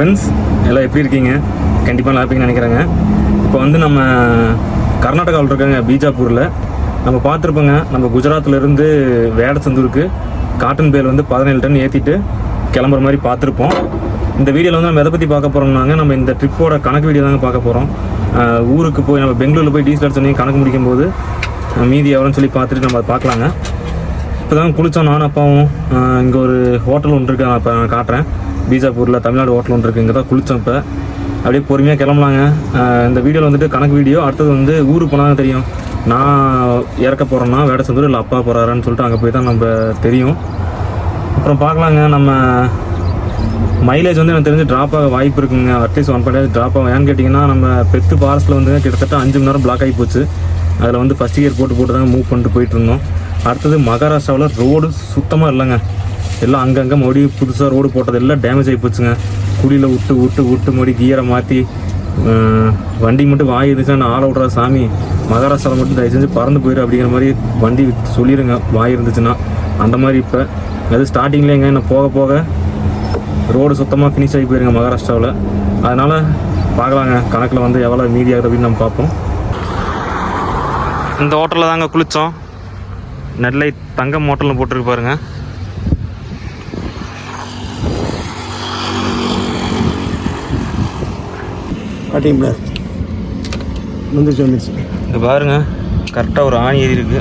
Friends எல்லாம் எப்படி இருக்கீங்க? கண்டிப்பாக நல்லா இருப்பீங்கன்னு நினைக்கிறேங்க. இப்போ வந்து நம்ம கர்நாடகாவில் இருக்காங்க பீஜாப்பூரில். நம்ம பார்த்துருப்போங்க நம்ம குஜராத்லேருந்து வேடச்சந்தூருக்கு காட்டன் பேல் வந்து பதினேழு டன் ஏற்றிட்டு கிளம்புற மாதிரி பார்த்துருப்போம். இந்த வீடியோவில் வந்து நம்ம எதை பற்றி பார்க்க போகிறோம்னாங்க நம்ம இந்த ட்ரிப்போட கணக்கு வீடியோ தாங்க பார்க்க போகிறோம் ஊருக்கு போய் நம்ம பெங்களூரில் போய் டீசல் அடிச்சு கணக்கு முடிக்கும்போது மீதி எவ்வளோன்னு சொல்லி பார்த்துட்டு நம்ம அதை பார்க்கலாங்க. இப்போ தான் குளித்தோம் நானும் அப்பாவும் இங்கே ஒரு ஹோட்டல் ஒன்று இருக்கு நான் இப்போ நான் காட்டுறேன். பீஜாப்பூரில் தமிழ்நாடு ஹோட்டல் ஒன்று இருக்குது இங்கே தான் குளித்தோம் இப்போ அப்படியே பொறுமையாக கிளம்பலாங்க இந்த வீடியோவில் வந்துட்டு கணக்கு வீடியோ அடுத்தது வந்து ஊருக்கு போனால் தெரியும். நான் இறக்க போகிறேன்னா வேட சந்தூர் இல்லை அப்பா போகிறாரான்னு சொல்லிட்டு அங்கே போய் தான் நம்ம தெரியும். அப்புறம் பார்க்கலாங்க நம்ம மைலேஜ் வந்து எனக்கு தெரிஞ்சு ட்ராப் ஆக வாய்ப்பு இருக்குங்க. அட்லீஸ்ட் ஒன் பாயிண்ட் ட்ராப் ஆகும். ஏன்னு கேட்டிங்கன்னா நம்ம பெத்து ஃபாரஸ்ட்டில் வந்து கிட்டத்தட்ட அஞ்சு மணி நேரம் பிளாக் ஆகி போச்சு அதில் வந்து ஃபஸ்ட் இயர் போட்டு போட்டு தான் மூவ் பண்ணிட்டு போயிட்டு இருந்தோம். அடுத்தது மகாராஷ்டிராவில் ரோடு சுத்தமாக இல்லைங்க. எல்லாம் அங்கங்கே மறுபடி புதுசாக ரோடு போட்டது எல்லாம் டேமேஜ் ஆகி போச்சுங்க. குழியில் விட்டு விட்டு விட்டு மறுபடி கியரை மாற்றி வண்டி மட்டும் வாங்கி இருந்துச்சுன்னா நான் ஆள விட்றா சாமி. மகாராஷ்டிராவில் மட்டும் தயவு செஞ்சு பறந்து போயிடும் அப்படிங்கிற மாதிரி வண்டி சொல்லிடுங்க வாய் இருந்துச்சுன்னா. அந்த மாதிரி இப்போ அது ஸ்டார்டிங்லேங்க என்ன போக போக ரோடு சுத்தமாக ஃபினிஷ் ஆகி போயிருங்க மகாராஷ்டிராவில். அதனால் பார்க்கலாங்க. கணக்கில் வந்து எவ்வளோ மீதி ஆகுது அப்படின்னு நம்ம பார்ப்போம். இந்த ஹோட்டலில் தாங்க குளித்தோம் நெல்லை தங்கம் ஹோட்டல்னு போட்டிருக்கு பாருங்கள் காட்டிங்களா வந்துருச்சு வந்துருச்சு. இங்கே பாருங்க கரெக்டாக ஒரு ஆணி ஏறி இருக்கு.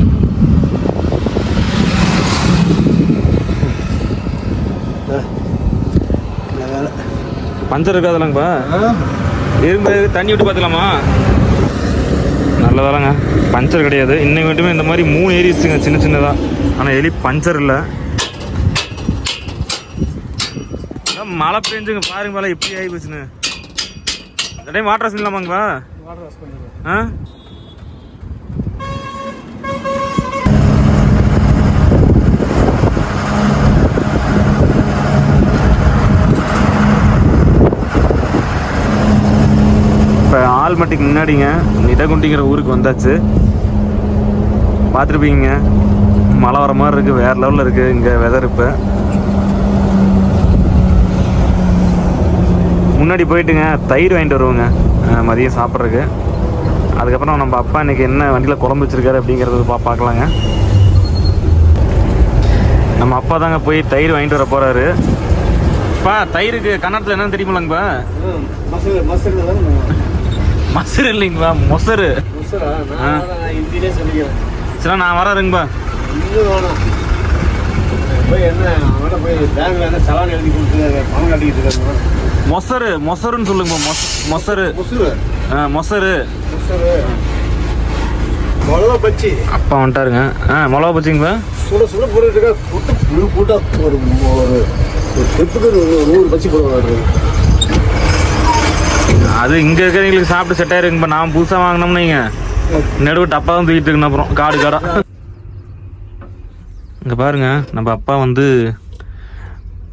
பஞ்சர் இருக்காதுலங்கப்பா இரும்பு தண்ணி விட்டு பார்த்துலாமா நல்ல வேலைங்க. பஞ்சர் கிடையாது. இன்னைக்கு மட்டுமே இந்த மாதிரி மூணு ஏறிச்சுங்க சின்ன சின்னதாக ஆனால் எலி பஞ்சர் இல்லை. மழை பெஞ்சுங்க பாருங்க மேலே எப்படி ஆகி போச்சுன்னு. டைம் வாட்டர் வாட்டர் வாஷ் பண்ணிடுறேன் ஆ? இப்போ ஆல்மட்டிக்கு முன்னாடிங்க நிடகுண்டிங்கிற ஊருக்கு வந்தாச்சு. பார்த்துருப்பீங்க மழை வர மாதிரி இருக்குது வேறு லெவலில் இருக்குது இங்கே வெதர் இப்போ. முன்னாடி போயிட்டுங்க தயிர் வாங்கிட்டு வருவோங்க. மதியம் சாப்பிட்றதுக்கு. அதுக்கப்புறம் நம்ம அப்பா இன்னைக்கு என்ன வண்டியில் குழம்பு வச்சிருக்காரு அப்படிங்கிறத பா பார்க்கலாங்க. நம்ம அப்பா தாங்க போய் தயிர் வாங்கிட்டு வர போகிறாரு பா தயிருக்கு கன்னடத்தில் என்னன்னு தெரியுமாங்கப்பா மசர் இல்லைங்களா இல்லைங்கப்பா மொசரு. நான் சரி நான் வரேருங்கப்பா போய் என்ன போய் பேங்க்ல என்ன சலான் எழுதி கொடுத்துருக்காங்க பணம் கட்டிக்கிட்டு இருக்காங்க மொசரு மொசருன்னு சொல்லுங்கப்பா மொஸ் மொசரு. மசூர். ஆ மொசரு. மசூர். மிளகா பச்சி அப்பா வந்துட்டாருங்க. ஆ மிளகா பச்சிங்கப்பா சுட சுட போட்டுட்டு இருக்கா புட்டு புழு பூட்டா ஒரு ஒரு ஒரு நூறு பச்சி போடுவாங்க அது இங்கே இருக்கிறவங்களுக்கு சாப்பிட்டு செட் ஆயிருங்கப்பா நான் புதுசாக வாங்கினோம்னு நீங்க நடுவு டப்பா தான் தூக்கிட்டு இருக்கணும் அப்புறம் காடு காடா. இங்கே பாருங்க. நம்ம அப்பா வந்து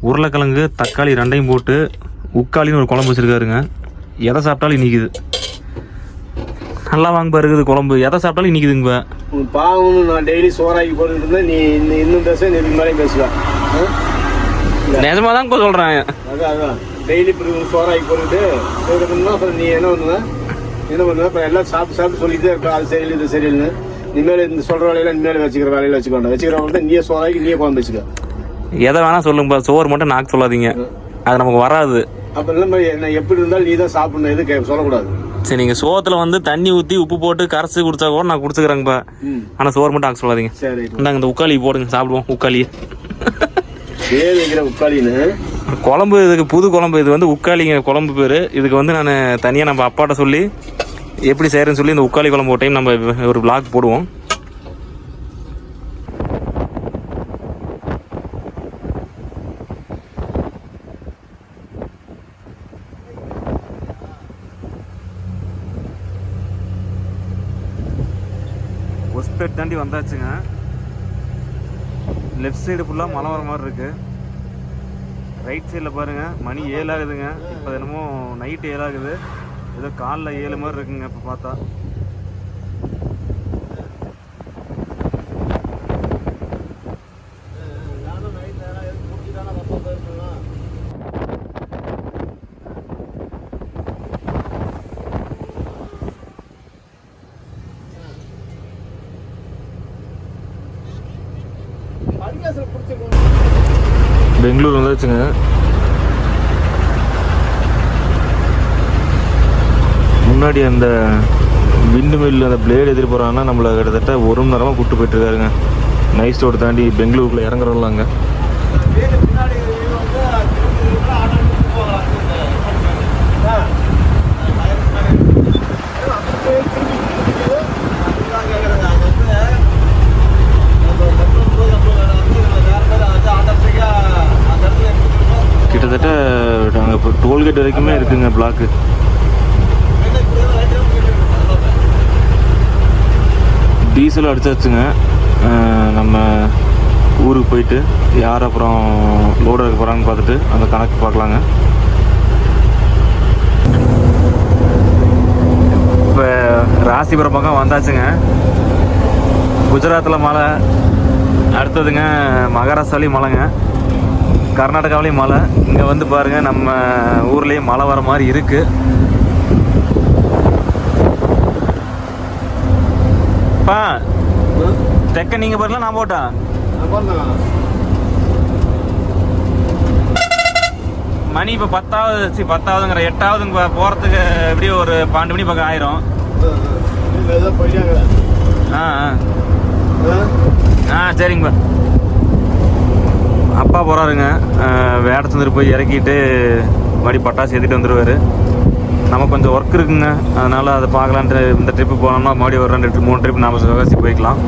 உருளைக்கிழங்கு தக்காளி ரெண்டையும் போட்டு உக்காளின்னு ஒரு குழம்பு வச்சிருக்காருங்க. எதை சாப்பிட்டாலும் இனிக்குது. நல்லா வாங்கப்பா இருக்குது குழம்பு. எதை சாப்பிட்டாலும் இனிக்குதுங்கப்பா உன் பாவம்னு நான் டெய்லி சோறாக்கி போட்டுட்டு இருந்தா நீ இன்னும் இன்னும் பேச நீ மேலே பேசுவேன் நிஜமாக தான் சொல்கிறேன் அதான் அதான். டெய்லி இப்படி சோறாக்கி போட்டுட்டு அப்புறம் நீ என்ன பண்ணுவ? என்ன பண்ணுவ? அப்புறம் எல்லாம் சாப்பிட்டு சாப்பிட்டு சொல்லிட்டே இருப்ப அது சரியில்லை இது சரியில்லைன்னு. இனிமேல் இந்த சொல்ற வேலையில இனிமேல் வச்சுக்கிற வேலையில வச்சுக்கோண்டா வச்சுக்கிறவங்க நீயே சோறாக்கி நீயே குழம்பு வச்சுக்க. எதை வேணால் சொல்லுங்கப்பா சோறு மட்டும் நாக்கு சொல்லாதீங்க. அது நமக்கு வராது. அப்ப என்ன எப்படி இருந்தாலும் நீ தான் சாப்பிடணும் எது கே- சொல்லக்கூடாது? சரி நீங்கள் சோத்தில் வந்து தண்ணி ஊற்றி உப்பு போட்டு கரைச்சி குடிச்சா கூட நான் குடிச்சுக்கிறேங்கப்பா ஆனால் சோறு மட்டும் ஆக்க சொல்லாதீங்க. சரி இந்தாங்க இந்த உக்காளி போடுங்க சாப்பிடுவோம் உக்காளி உட்காலின்னு குழம்பு இதுக்கு புது குழம்பு இது வந்து உக்காளிங்க குழம்பு பேர். இதுக்கு வந்து நான் தனியாக நம்ம அப்பாட்ட சொல்லி எப்படி செய்கிறேன்னு சொல்லி இந்த உக்காளி குழம்பு ஒரு டைம் நம்ம ஒரு vlog போடுவோம் ஒஸ்பேட் தாண்டி வந்தாச்சுங்க. லெஃப்ட் சைடு ஃபுல்லாக மலை வர மாதிரி இருக்கு. ரைட் சைடில் பாருங்க மணி ஏழு ஆகுதுங்க இப்போ என்னமோ நைட்டு ஏழாகுது. ஏதோ காலைல ஏழு மாதிரி இருக்குங்க இப்போ பார்த்தா. வந்தாச்சுங்க முன்னாடி அந்த விண்டு மில் அந்த பிளேடு எதிர் போகிறாங்கன்னா நம்மளை கிட்டத்தட்ட ஒரு மணி நேரமாக கூப்பிட்டு போயிட்டு இருக்காருங்க. நைஸ் ரோடு தாண்டி பெங்களூருக்குள்ளே இறங்குறோம்லாங்க கிட்டத்தட்ட நாங்கள் இப்போ டோல்கேட் வரைக்குமே இருக்குங்க பிளாக்கு டீசல் அடிச்சாச்சுங்க. நம்ம ஊருக்கு போயிட்டு யார் அப்புறம் லோடு இருக்க போகிறாங்கன்னு பார்த்துட்டு அந்த கணக்கு பார்க்கலாங்க. இப்போ ராசிபுரம் பக்கம் வந்தாச்சுங்க. குஜராத்தில் மழை. அடுத்ததுங்க மகாராஷ்டிராலையும் மழைங்க. கர்நாடகாவிலையும் மழை. இங்கே வந்து பாருங்கள் நம்ம ஊர்லேயும் மழை வர மாதிரி இருக்குது பா தெக்க நீங்கள் போடலாம் நான் போட்டா. மணி இப்போ பத்தாவது சி பத்தாவதுங்கிற எட்டாவதுங்க போகிறதுக்கு எப்படியும் ஒரு பன்னெண்டு மணி பக்கம் ஆயிரும். ஆ ஆ. ஆ சரிங்கப்பா அப்பா போகிறாருங்க வேடச்சந்தர் போய் இறக்கிட்டு மறுபடி பட்டாசு ஏற்றிட்டு வந்துடுவார் நம்ம கொஞ்சம் ஒர்க் இருக்குங்க. அதனால் அதை பார்க்கலான்ட்டு இந்த ட்ரிப்பு போனோம்னா மறுபடியும் ஒரு ரெண்டு மூணு ட்ரிப் நாம் சிவகாசி போய்க்கலாம்.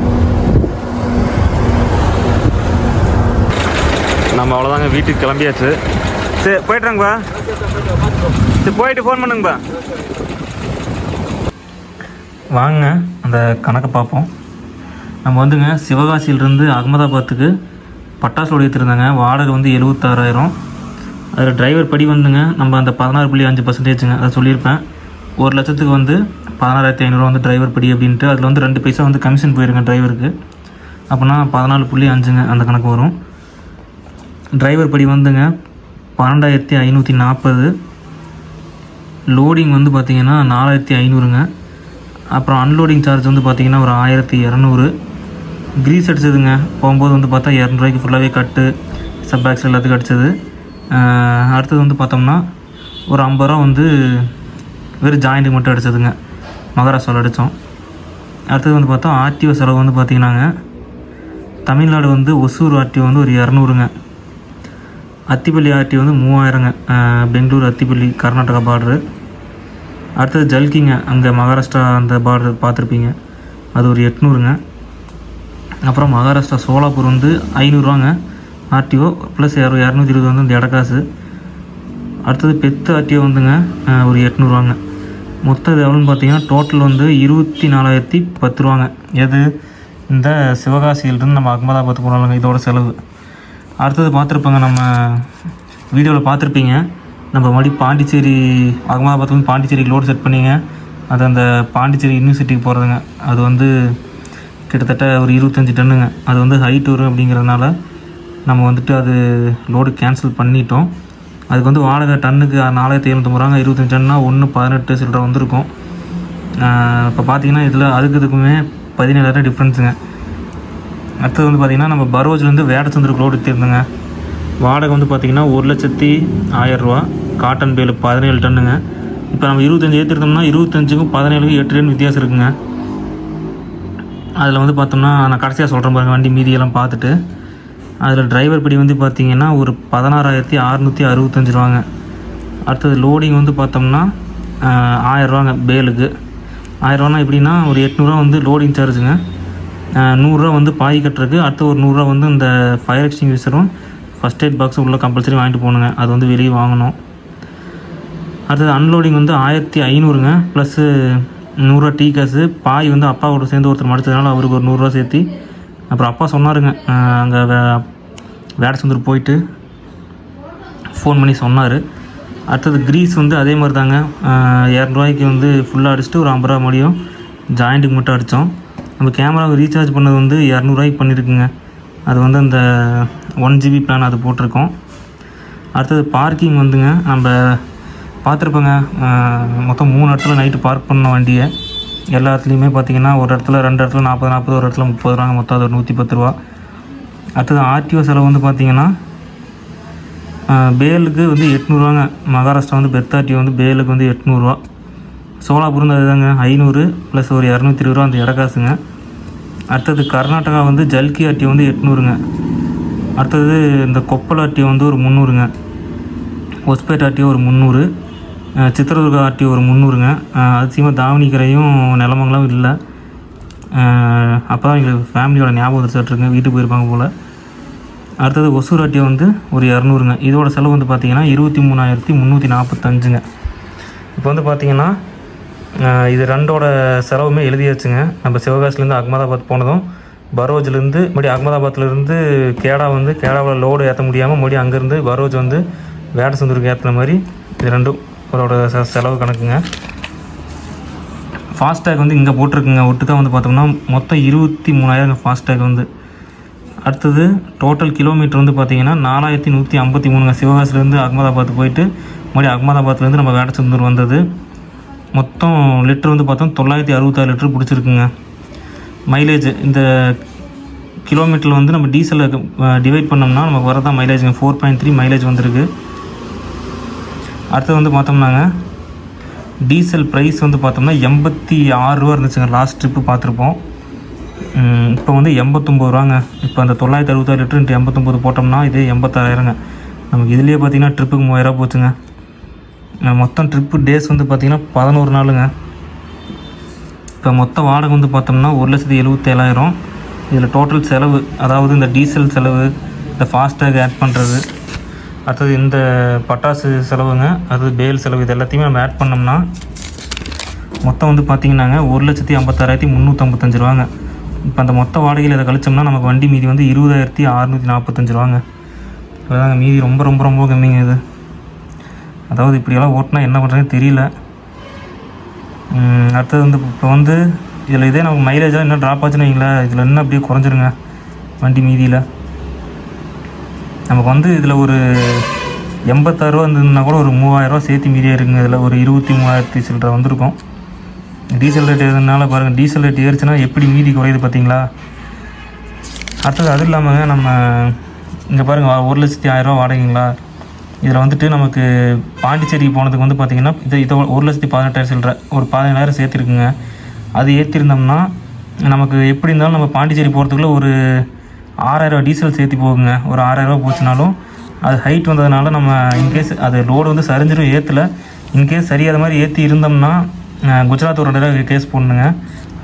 நம்ம அவ்வளோதாங்க வீட்டுக்கு கிளம்பியாச்சு. சரி போய்ட்டுறேங்கப்பா. சரி போயிட்டு ஃபோன் பண்ணுங்கப்பா. வாங்க அந்த கணக்கை பார்ப்போம். நம்ம வந்துங்க சிவகாசியிலிருந்து அகமதாபாத்துக்கு பட்டாசு உடையத்திருந்தாங்க வாடகை வந்து எழுபத்தாறாயிரம் அதில் டிரைவர் படி வந்துங்க. நம்ம அந்த பதினாறு புள்ளி அஞ்சு பர்சன்டேஜுங்க அதை சொல்லியிருப்பேன். ஒரு லட்சத்துக்கு வந்து பதினாறாயிரத்தி ஐநூறுரூவா வந்து டிரைவர் படி அப்படின்ட்டு அதில் வந்து ரெண்டு பைசா வந்து கமிஷன் போயிருங்க டிரைவருக்கு அப்போனா பதினாலு புள்ளி அஞ்சுங்க அந்த கணக்கு வரும். டிரைவர் படி வந்துங்க. பன்னெண்டாயிரத்தி ஐநூற்றி நாற்பது லோடிங் வந்து பார்த்திங்கன்னா நாலாயிரத்தி ஐநூறுங்க. அப்புறம் அன்லோடிங் சார்ஜ் வந்து பார்த்திங்கன்னா ஒரு ஆயிரத்தி இரநூறு. க்ரீஸ் அடிச்சதுங்க. போகும்போது வந்து பார்த்தா இரநூறுவாய்க்கு ஃபுல்லாகவே கட்டு சப் பேக்ஸ் எல்லாத்துக்கும் அடித்தது அடுத்தது வந்து பார்த்தோம்னா ஒரு ஐம்பது ரூபா வந்து வெறும் ஜாயிண்ட்டுக்கு மட்டும் அடித்ததுங்க மகாராஷ்டிராவில் அடித்தோம் அடுத்தது வந்து பார்த்தா ஆர்டிஓ செலவு வந்து பார்த்திங்கன்னாங்க. தமிழ்நாடு வந்து ஒசூர் ஆர்டிஓ வந்து ஒரு இரநூறுங்க. அத்திப்பள்ளி ஆர்டிஓ வந்து மூவாயிரங்க. பெங்களூர் அத்திப்பள்ளி கர்நாடகா பார்டரு அடுத்தது ஜல்கிங்க. அங்கே மகாராஷ்டிரா அந்த பார்டர் பார்த்துருப்பீங்க. அது ஒரு எட்நூறுங்க. அப்புறம் மகாராஷ்டிரா சோலாப்பூர் வந்து ஐநூறுரூவாங்க ஆர்டிஓ ப்ளஸ் இரநூ இரநூத்தி இருபது வந்து இந்த இடக்காசு அடுத்தது பெத்து ஆர்டிஓ வந்துங்க ஒரு எட்நூறுவாங்க. மொத்தம் இது எவ்வளோன்னு பார்த்தீங்கன்னா டோட்டல் வந்து இருபத்தி நாலாயிரத்தி பத்து ரூபாங்க எது? இந்த சிவகாசியிலிருந்து நம்ம அகமதாபாத் போனாலுங்க இதோட செலவு. அடுத்தது பார்த்துருப்பாங்க நம்ம வீடியோவில் பார்த்துருப்பீங்க. நம்ம மறுபடியும் பாண்டிச்சேரி அகமதாபாத்லேருந்து பாண்டிச்சேரிக்கு லோடு செட் பண்ணிங்க. அது அந்த பாண்டிச்சேரி யூனிவர்சிட்டிக்கு போகிறதுங்க அது வந்து கிட்டத்தட்ட ஒரு இருபத்தஞ்சி டன்னுங்க. அது வந்து ஹைட் வரும் அப்படிங்கிறதுனால நம்ம வந்துட்டு அது லோடு கேன்சல் பண்ணிட்டோம். அதுக்கு வந்து வாடகை டன்னுக்கு நாலாயிரத்தி எழுநூத்தம்பது ரூபாங்க. இருபத்தஞ்சி டன்னா ஒன்று பதினெட்டு சில்லரை வந்திருக்கும். இப்போ பார்த்தீங்கன்னா இதில் அதுக்கு இதுக்குமே பதினேழாயிரம் டிஃப்ரென்ஸுங்க அடுத்தது வந்து பார்த்திங்கன்னா நம்ம பரோஜ்லேருந்து வேடச்சந்திரக்கு லோடு எடுத்திருந்தோங்க. வாடகை வந்து பார்த்திங்கன்னா ஒரு லட்சத்தி ஆயிரரூவா காட்டன் பேலு பதினேழு டன்னுங்க. இப்போ நம்ம இருபத்தஞ்சி ஏற்றிருந்தோம்னா இருபத்தஞ்சுக்கும் பதினேழுக்கும் எட்டு டன் வித்தியாசம் இருக்குங்க. அதில் வந்து பார்த்தோம்னா நான் கடைசியாக சொல்கிறேன் பாருங்கள் வண்டி மீதியெல்லாம் பார்த்துட்டு. அதில் டிரைவர் படி வந்து பார்த்தீங்கன்னா ஒரு பதினாறாயிரத்தி அறநூற்றி அறுபத்தஞ்சு ரூபாங்க. அடுத்தது லோடிங் வந்து பார்த்தோம்னா ஆயிரரூவாங்க பேலுக்கு ஆயிரரூவானா எப்படின்னா ஒரு எட்நூறுரூவா வந்து லோடிங் சார்ஜுங்க நூறுரூவா வந்து பாய் கட்டுறதுக்கு அடுத்து ஒரு நூறுரூவா வந்து இந்த ஃபயர் எக்ஸ்டிங்யூசரும் ஃபஸ்ட் எய்ட் பாக்ஸும் உள்ள கம்பல்சரி வாங்கிட்டு போகணுங்க. அது வந்து வெளியே வாங்கணும். அடுத்தது அன்லோடிங் வந்து ஆயிரத்தி ஐநூறுங்க. ப்ளஸ்ஸு நூறுரூவா டீ காசு பாய் வந்து அப்பாவோட சேர்ந்து ஒருத்தர் மடிச்சதுனால அவருக்கு ஒரு நூறுரூவா சேர்த்து அப்புறம் அப்பா சொன்னாருங்க அங்கே வே வேடச்சந்தூர் போயிட்டு ஃபோன் பண்ணி சொன்னார். அடுத்தது க்ரீஸ் வந்து அதே மாதிரி தாங்க இரநூறுவாய்க்கு வந்து ஃபுல்லாக அடிச்சுட்டு ஒரு ஐம்பது ரூபா மடியும் ஜாயிண்ட்டுக்கு மட்டும் அடித்தோம் நம்ம கேமராவை ரீசார்ஜ் பண்ணது வந்து இரநூறுவாய்க்கு பண்ணியிருக்குங்க அது வந்து அந்த ஒன் ஜிபி பிளான் அது போட்டிருக்கோம். அடுத்தது பார்க்கிங் வந்துங்க நம்ம பார்த்துருப்போங்க. மொத்தம் மூணு இடத்துல நைட்டு பார்க் பண்ண வண்டியை. எல்லா இடத்துலையுமே பார்த்தீங்கன்னா ஒரு இடத்துல ரெண்டு இடத்துல நாற்பது நாற்பது ஒரு இடத்துல முப்பது ரூபாங்க. மொத்தம் அது ஒரு நூற்றி பத்து ரூபா. அடுத்தது ஆர்டிஓ செலவு வந்து பார்த்தீங்கன்னா பேலுக்கு வந்து எட்நூறுவாங்க மகாராஷ்டிரா வந்து பெத்தாட்டி வந்து பேலுக்கு வந்து எட்நூறுரூவா சோலாப்பூர் வந்து அதுதாங்க ஐநூறு ப்ளஸ் ஒரு இரநூத்தி இருபது ரூபா அந்த இடக்காசுங்க அடுத்தது கர்நாடகா வந்து ஜல்கி அட்டி வந்து எட்நூறுங்க. அடுத்தது இந்த கொப்பல் அட்டி வந்து ஒரு முந்நூறுங்க. ஒஸ்பேட் ஆட்டி ஒரு முந்நூறு. சித்திரதுர்கா ஆட்டி ஒரு முந்நூறுங்க. அதிசயமாக தாவணிக்கரையும் நிலமங்கலம் இல்லை. அப்போ தான் எங்களுக்கு ஃபேமிலியோட ஞாபகம் வச்சுட்ருங்க வீட்டுக்கு போயிருப்பாங்க போல். அடுத்தது ஒசூர் ஆட்டி வந்து ஒரு இரநூறுங்க. இதோட செலவு வந்து பார்த்திங்கன்னா இருபத்தி மூணாயிரத்தி முந்நூற்றி நாற்பத்தஞ்சுங்க இப்போ வந்து பார்த்திங்கன்னா இது ரெண்டோட செலவுமே எழுதியாச்சுங்க. நம்ம சிவகாசிலேருந்து அகமதாபாத் போனதும் பரோஜ்லேருந்து மறுபடியும் அகமதாபாத்லேருந்து கேடா வந்து கேடாவில் லோடு ஏற்ற முடியாமல் மறுபடியும் அங்கேருந்து பரோஜ் வந்து வேடசந்தூருக்கு ஏற்றின மாதிரி இது ரெண்டும். அதோட செலவு கணக்குங்க. ஃபாஸ்டேக் வந்து இங்கே போட்டிருக்குங்க. ஒட்டு தான் வந்து பார்த்தோம்னா மொத்தம் இருபத்தி மூணாயிரம் ஃபாஸ்டேக் வந்து. அடுத்தது டோட்டல் கிலோமீட்டர் வந்து பார்த்தீங்கன்னா நாலாயிரத்தி நூற்றி ஐம்பத்தி மூணுங்க. சிவகாசிலேருந்து அகமதாபாத் போயிட்டு மறுபடியும் அகமதாபாத்லேருந்து நம்ம வேடச்சந்தூர் வந்தது. மொத்தம் லிட்டர் வந்து பார்த்தோம் தொள்ளாயிரத்தி அறுபத்தாறு லிட்டர் பிடிச்சிருக்குங்க. மைலேஜ் இந்த கிலோமீட்டரில் வந்து நம்ம டீசலை டிவைட் பண்ணோம்னா நமக்கு வரதான் மைலேஜுங்க ஃபோர் பாயிண்ட் த்ரீ மைலேஜ் வந்திருக்கு. அடுத்தது வந்து பார்த்தோம்னாங்க டீசல் ப்ரைஸ் வந்து பார்த்தோம்னா எண்பத்தி ஆறு ரூபா இருந்துச்சுங்க. லாஸ்ட் ட்ரிப்பு பார்த்துருப்போம். இப்போ வந்து எண்பத்தொம்பது ரூபாங்க. இப்போ அந்த தொள்ளாயிரத்தி அறுபத்தாறு லிட்டர் இன்ட்டு எண்பத்தொம்பது போட்டோம்னா இதே எண்பத்தாயிரங்க நமக்கு இதுலேயே பார்த்தீங்கன்னா ட்ரிப்புக்கு மூவாயிரம் போச்சுங்க. மொத்தம் ட்ரிப்பு டேஸ் வந்து பார்த்திங்கன்னா பதினோரு நாளுங்க. இப்போ மொத்த வாடகை வந்து பார்த்தோம்னா ஒரு லட்சத்தி எழுபத்தேழாயிரம் இதில் டோட்டல் செலவு அதாவது இந்த டீசல் செலவு இந்த ஃபாஸ்டேக் ஆட் பண்ணுறது அடுத்தது இந்த பட்டாசு செலவுங்க அது பேல் செலவு இது எல்லாத்தையுமே நம்ம ஆட் பண்ணோம்னா மொத்தம் வந்து பார்த்தீங்கன்னாங்க ஒரு லட்சத்தி ஐம்பத்தாறாயிரத்தி முந்நூற்றம்பத்தஞ்சு ரூபாங்க. இப்போ அந்த மொத்த வாடகையில் இதை கழிச்சோம்னா நமக்கு வண்டி மீதி வந்து இருபதாயிரத்தி அறநூற்றி நாற்பத்தஞ்சு ரூபாங்க. அதாங்க மீதி ரொம்ப ரொம்ப ரொம்ப கம்மிங்க இது. அதாவது இப்படியெல்லாம் ஓட்டினா என்ன பண்ணுறதுன்னு தெரியல. அடுத்தது வந்து இப்போ வந்து இதில் இதே நமக்கு மைலேஜாக இன்னும் ட்ராப் ஆச்சுன்னு வைங்களேன் இதில் இன்னும் அப்படியே குறைஞ்சிருங்க வண்டி மீதியில். நமக்கு வந்து இதில் ஒரு எண்பத்தாறுரூவா இருந்ததுன்னா கூட ஒரு மூவாயிரரூவா சேர்த்து மீதியாக இருக்குங்க. இதில் ஒரு இருபத்தி மூவாயிரத்தி சில்லரை வந்திருக்கும். டீசல் ரேட் ஏறுறதுனால பாருங்கள் டீசல் ரேட் ஏறுச்சுன்னா எப்படி மீதி குறையுது பார்த்தீங்களா? அடுத்தது அது இல்லாமல் நம்ம இங்கே பாருங்கள் ஒரு லட்சத்தி ஆயிரரூவா வாடகைங்களா? இதில் வந்துட்டு நமக்கு பாண்டிச்சேரிக்கு போனதுக்கு வந்து பார்த்திங்கன்னா இது இதை ஒரு லட்சத்தி பதினெட்டாயிரம் சில்லற ஒரு பதினேழாயிரம் சேர்த்துருக்குங்க. அது ஏற்றிருந்தோம்னா நமக்கு எப்படி இருந்தாலும் நம்ம பாண்டிச்சேரி போகிறதுக்குள்ள ஒரு ஆறாயிரரூவா டீசல் சேர்த்து போகுங்க. ஒரு ஆறாயிரரூவா போச்சுனாலும் அது ஹைட் வந்ததுனால நம்ம இன்கேஸ் அது லோடு வந்து சரிஞ்சிடும் ஏற்றல இன்கேஸ் சரியாத மாதிரி ஏற்றி இருந்தோம்னா குஜராத் ஒரு ரெண்டாயிரம் கேஸ் போடணுங்க.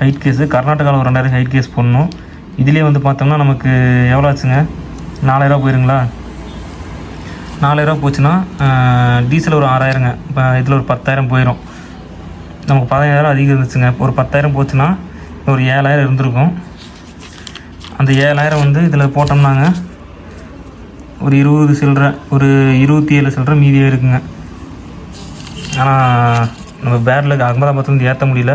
ஹைட் கேஸு கர்நாடகாவில் ஒரு ரெண்டாயிரம் ஹைட் கேஸ் போடணும். இதுலேயே வந்து பார்த்தோம்னா நமக்கு எவ்வளோ ஆச்சுங்க? நாலாயிரரூவா போயிருங்களா? நாலாயிரரூவா போச்சுன்னா டீசல் ஒரு ஆறாயிரங்க. இப்போ இதில் ஒரு பத்தாயிரம் போயிடும் நமக்கு பதினாயிரம் அதிகம் இருந்துச்சுங்க. ஒரு பத்தாயிரம் போச்சுன்னா ஒரு ஏழாயிரம் இருந்திருக்கும். அந்த ஏழாயிரம் வந்து இதில் போட்டோம்னாங்க. ஒரு இருபது சில்லற ஒரு இருபத்தி ஏழு சில்லற மீதியாக இருக்குங்க. ஆனால் நம்ம பேரில் அகமதாபாத்லேருந்து ஏற்ற முடியல.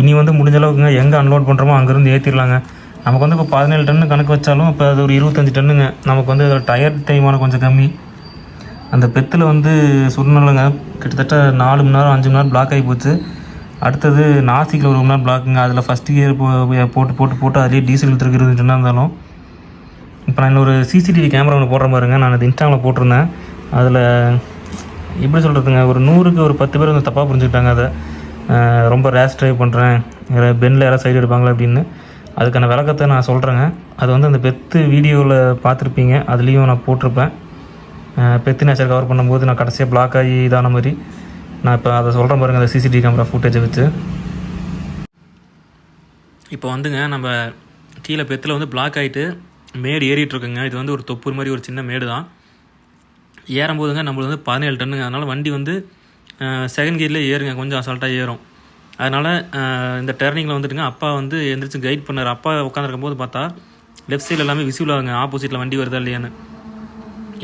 இனி வந்து முடிஞ்ச அளவுக்குங்க எங்கே அன்லோட் பண்ணுறோமோ அங்கேருந்து ஏற்றிடலாங்க நமக்கு வந்து இப்போ பதினேழு டன்னு கணக்கு வச்சாலும் இப்போ அது ஒரு இருபத்தஞ்சி டன்னுங்க. நமக்கு வந்து அதில் டயர் தேய்மானம் கொஞ்சம் கம்மி. அந்த பெத்தில் வந்து சுருணுலங்க கிட்டத்தட்ட நாலு மணி நேரம் அஞ்சு மணி நேரம் பிளாக் ஆகி போச்சு. அடுத்தது நாசிக்கில் ஒரு மணி பிளாக்குங்க அதில் ஃபஸ்ட் கியர் போ போட்டு போட்டு போட்டு அதிலே டீசல் இழுத்துருக்கு இருந்துச்சுன்னா இருந்தாலும் இப்போ நான் இன்னொரு சிசிடிவி கேமரா ஒன்று போடுற பாருங்க நான் அது இன்ஸ்டாவில் போட்டிருந்தேன். அதில் எப்படி சொல்கிறதுங்க ஒரு நூறுக்கு ஒரு பத்து பேர் வந்து தப்பாக புரிஞ்சுக்கிட்டாங்க அதை. ரொம்ப ரேஷ் ட்ரைவ் பண்ணுறேன் பெண்ணில் யாராவது சைடு எடுப்பாங்களா அப்படின்னு. அதுக்கான விளக்கத்தை நான் சொல்கிறேங்க அது வந்து அந்த பெத்து வீடியோவில் பார்த்துருப்பீங்க. அதுலேயும் நான் போட்டிருப்பேன். பெத்து நேச்சர் கவர் பண்ணும்போது நான் கடைசியாக பிளாக் ஆகி இதான மாதிரி. நான் இப்போ அதை சொல்கிறேன் பாருங்கள் அந்த சிசிடிவி கேமரா ஃபுட்டேஜை வச்சு. இப்போ வந்துங்க நம்ம கீழே பெத்தில் வந்து பிளாக் ஆகிட்டு மேடு ஏறிட்டுருக்குங்க. இது வந்து ஒரு தொப்பூர் மாதிரி ஒரு சின்ன மேடு தான் ஏறும்போதுங்க நம்மளுக்கு வந்து பதினேழு டன்னுங்க. அதனால் வண்டி வந்து செகண்ட் கியரில் ஏறுங்க. கொஞ்சம் அசால்ட்டாக ஏறும். அதனால் இந்த டர்னிங்கில் வந்துட்டுங்க அப்பா வந்து எந்திரிச்சு கைட் பண்ணார். அப்பா உட்காந்துருக்கும் போது பார்த்தா லெஃப்ட் சைடில் எல்லாமே விசிபிள் ஆகுங்க ஆப்போசிட்டில் வண்டி வருதா இல்லையான்னு.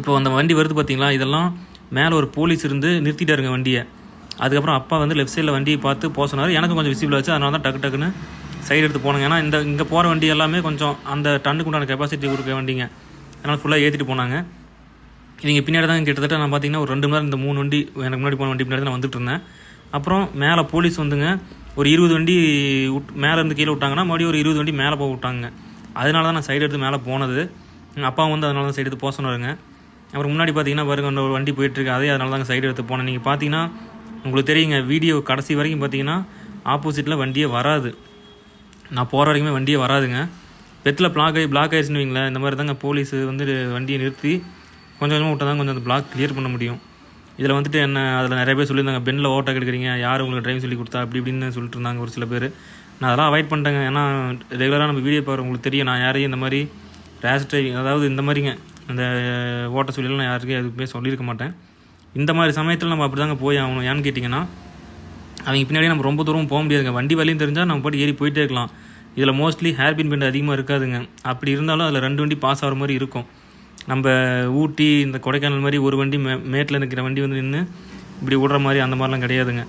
இப்போ அந்த வண்டி வருது பார்த்தீங்களா இதெல்லாம் மேலே ஒரு போலீஸ் இருந்து நிறுத்திட்டாருங்க வண்டியை. அதுக்கப்புறம் அப்பா வந்து லெஃப்ட் சைடில் வண்டியை பார்த்து போக சொன்னார். எனக்கும் கொஞ்சம் விசிபிள் ஆச்சு அதனால தான் டக்கு டக்குன்னு சைடு எடுத்து போனாங்க ஏன்னா இந்த இங்கே போகிற வண்டி எல்லாமே கொஞ்சம் அந்த டன்னுக்கு உண்டான கெப்பாசிட்டி கொடுக்க வண்டிங்க. அதனால் ஃபுல்லாக ஏற்றிட்டு போனாங்க. இவங்க பின்னாடி தான் கிட்டத்தட்ட நான் பார்த்தீங்கன்னா ஒரு ரெண்டு மணி நேரம் இந்த மூணு வண்டி எனக்கு முன்னாடி போன வண்டி பின்னாடி தான் வந்துட்டு இருந்தேன். அப்புறம் மேலே போலீஸ் வந்துங்க ஒரு இருபது வண்டி விட் மேலே இருந்து கீழே விட்டாங்கன்னா மறுபடியும் ஒரு இருபது வண்டி மேலே போக விட்டாங்க. அதனால தான் நான் சைடு எடுத்து மேலே போனது. எங்கள் அப்பாவும் வந்து அதனால தான் சைடு எடுத்து போக சொன்னாருங்க. அப்புறம் முன்னாடி பார்த்தீங்கன்னா பாருங்க ஒரு வண்டி போயிட்டுருக்கு அதே அதனால தான் சைடு எடுத்து போனேன். நீங்கள் பார்த்தீங்கன்னா உங்களுக்கு தெரியுங்க வீடியோ கடைசி வரைக்கும் பார்த்தீங்கன்னா ஆப்போசிட்டில் வண்டியே வராது. நான் போகிற வரைக்குமே வண்டியே வராதுங்க. பெத்தில் பிளாக் ஆகி பிளாக் ஆயிடுச்சுன்னு வைங்களேன் இந்த மாதிரி தாங்க போலீஸ் வந்து வண்டியை நிறுத்தி கொஞ்சம் கொஞ்சமாக விட்டால் தான் கொஞ்சம் அந்த பிளாக் கிளியர் பண்ண முடியும். இதில் வந்துட்டு என்ன அதில் நிறைய பேர் சொல்லியிருந்தாங்க பெண்ணில் ஓட்டை எடுக்கிறீங்க யார் உங்களுக்கு ட்ரைவிங் சொல்லி கொடுத்தா? அப்படி இப்படின்னு சொல்லிட்டு இருந்தாங்க ஒரு சில பேர். நான் அதெல்லாம் அவாய்ட் பண்ணிட்டேங்க. ஏன்னா ரெகுலராக நம்ம வீடியோ பார்க்குற உங்களுக்கு தெரியும் நான் யாரையும் இந்த மாதிரி ரேஷ் டிரைவிங் அதாவது இந்த மாதிரிங்க அந்த ஓட்ட சொல்லிலாம் நான் யாருக்கும் எதுவுமே சொல்லியிருக்க மாட்டேன். இந்த மாதிரி சமயத்தில் நம்ம அப்படி தாங்க போய் ஆகணும். ஏன்னு கேட்டிங்கன்னா அவங்க பின்னாடி நம்ம ரொம்ப தூரம் போக முடியாதுங்க. வண்டி வழியும் தெரிஞ்சால் நம்ம பாட்டு ஏறி போயிட்டே இருக்கலாம். இதில் மோஸ்ட்லி ஹேர் பின் பெண்ட் அதிகமாக இருக்காதுங்க. அப்படி இருந்தாலும் அதில் ரெண்டு வண்டி பாஸ் ஆகிற மாதிரி இருக்கும். நம்ம ஊட்டி இந்த கொடைக்கானல் மாதிரி ஒரு வண்டி மே மேட்டில் நிற்கிற வண்டி வந்து நின்று இப்படி விடுற மாதிரி அந்த மாதிரிலாம் கிடையாதுங்க.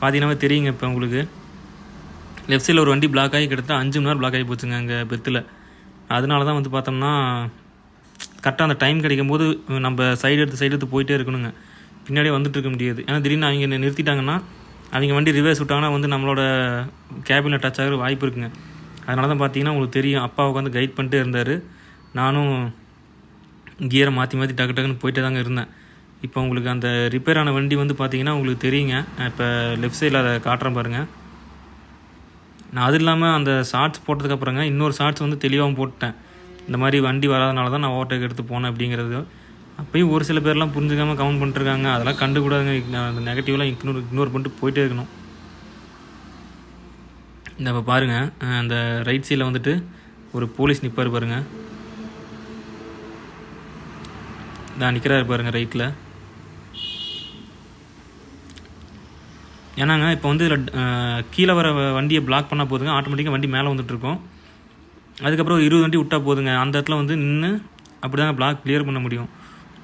பார்த்தீங்கன்னா தெரியுங்க இப்போ உங்களுக்கு. லெஃப்ட் சைடில் ஒரு வண்டி பிளாக் ஆகி கிட்டத்தட்ட அஞ்சு மணி நேரம் பிளாக் ஆகி போச்சுங்க அங்கே பெத்தில். அதனால தான் வந்து பார்த்தோம்னா கரெக்டாக அந்த டைம் கிடைக்கும் போது நம்ம சைடு எடுத்து சைடு எடுத்து போயிட்டே இருக்கணுங்க. பின்னாடியே வந்துட்டு இருக்க முடியாது. ஏன்னா திடீர்னு அவங்க நிறுத்திட்டாங்கன்னா அவங்க வண்டி ரிவர்ஸ் விட்டாங்கன்னா வந்து நம்மளோட கேபினில் டச் ஆகிற வாய்ப்பு இருக்குங்க. அதனால தான் பார்த்தீங்கன்னா உங்களுக்கு தெரியும் அப்பா உட்காந்து கைட் பண்ணிட்டே இருந்தார். நானும் கியரை மாற்றி மாற்றி டக்கு டக்குன்னு போயிட்டே தாங்க இருந்தேன். இப்போ உங்களுக்கு அந்த ரிப்பேர் ஆன வண்டி வந்து பார்த்தீங்கன்னா உங்களுக்கு தெரியுங்க. இப்போ லெஃப்ட் சைடில் அதை காட்டுறேன் பாருங்கள் நான் அது இல்லாமல் அந்த ஷார்ட்ஸ் போட்டதுக்கப்புறங்க இன்னொரு ஷார்ட்ஸ் வந்து தெளிவாகவும் போட்டேன் இந்த மாதிரி வண்டி வராதனால தான் நான் ஓவர்டேக் எடுத்து போனேன் அப்படிங்கிறது. அப்பயும் ஒரு சில பேர்லாம் புரிஞ்சுக்காம கவுண்ட் பண்ணிட்டுருக்காங்க. அதெல்லாம் கண்டுக்கூடாதுங்க அந்த நெகட்டிவ்லாம் இக்னோர் இக்னோர் பண்ணிட்டு போயிட்டே இருக்கணும். இந்த இப்போ பாருங்கள் அந்த ரைட் சைடில் வந்துட்டு ஒரு போலீஸ் நிற்பார் பாருங்கள் நான் நிற்கிறாரு பாருங்கள் ரைட்டில் ஏன்னாங்க இப்போ வந்து இதில் கீழே வர வண்டியை பிளாக் பண்ணால் போதுங்க. ஆட்டோமேட்டிக்காக வண்டி மேலே வந்துட்டுருக்கோம். அதுக்கப்புறம் ஒரு இருபது வண்டி விட்டால் போதுங்க. அந்த இடத்துல வந்து நின்று அப்படி தாங்க பிளாக் கிளியர் பண்ண முடியும்.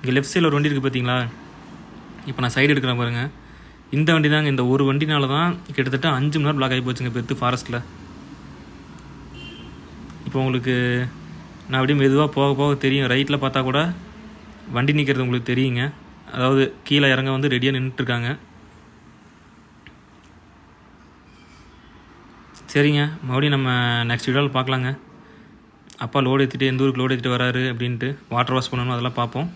இங்கே லெஃப்ட் சைடில் ஒரு வண்டி இருக்குது பார்த்தீங்களா இப்போ நான் சைடு எடுக்கிறேன் பாருங்கள் இந்த வண்டி தாங்க இந்த ஒரு வண்டினால தான் கிட்டத்தட்ட அஞ்சு மணி நேரம் பிளாக் ஆகி போச்சுங்க பெத்து ஃபாரஸ்ட்டில் இப்போ உங்களுக்கு நான் அப்படியே மெதுவாக போக போக தெரியும். ரைட்டில் பார்த்தா கூட வண்டி நிற்கிறது உங்களுக்கு தெரியுங்க. அதாவது கீழே இறங்க வந்து ரெடியாக நின்றுட்டுருக்காங்க சரிங்க மறுபடியும் நம்ம நெக்ஸ்ட் வீடியோவில் பார்க்கலாங்க. அப்பா லோடு ஏற்றிட்டு எந்த ஊருக்கு லோடு ஏற்றிட்டு வராரு அப்படின்ட்டு வாட்டர் வாஷ் பண்ணணும் அதெல்லாம் பார்ப்போம்.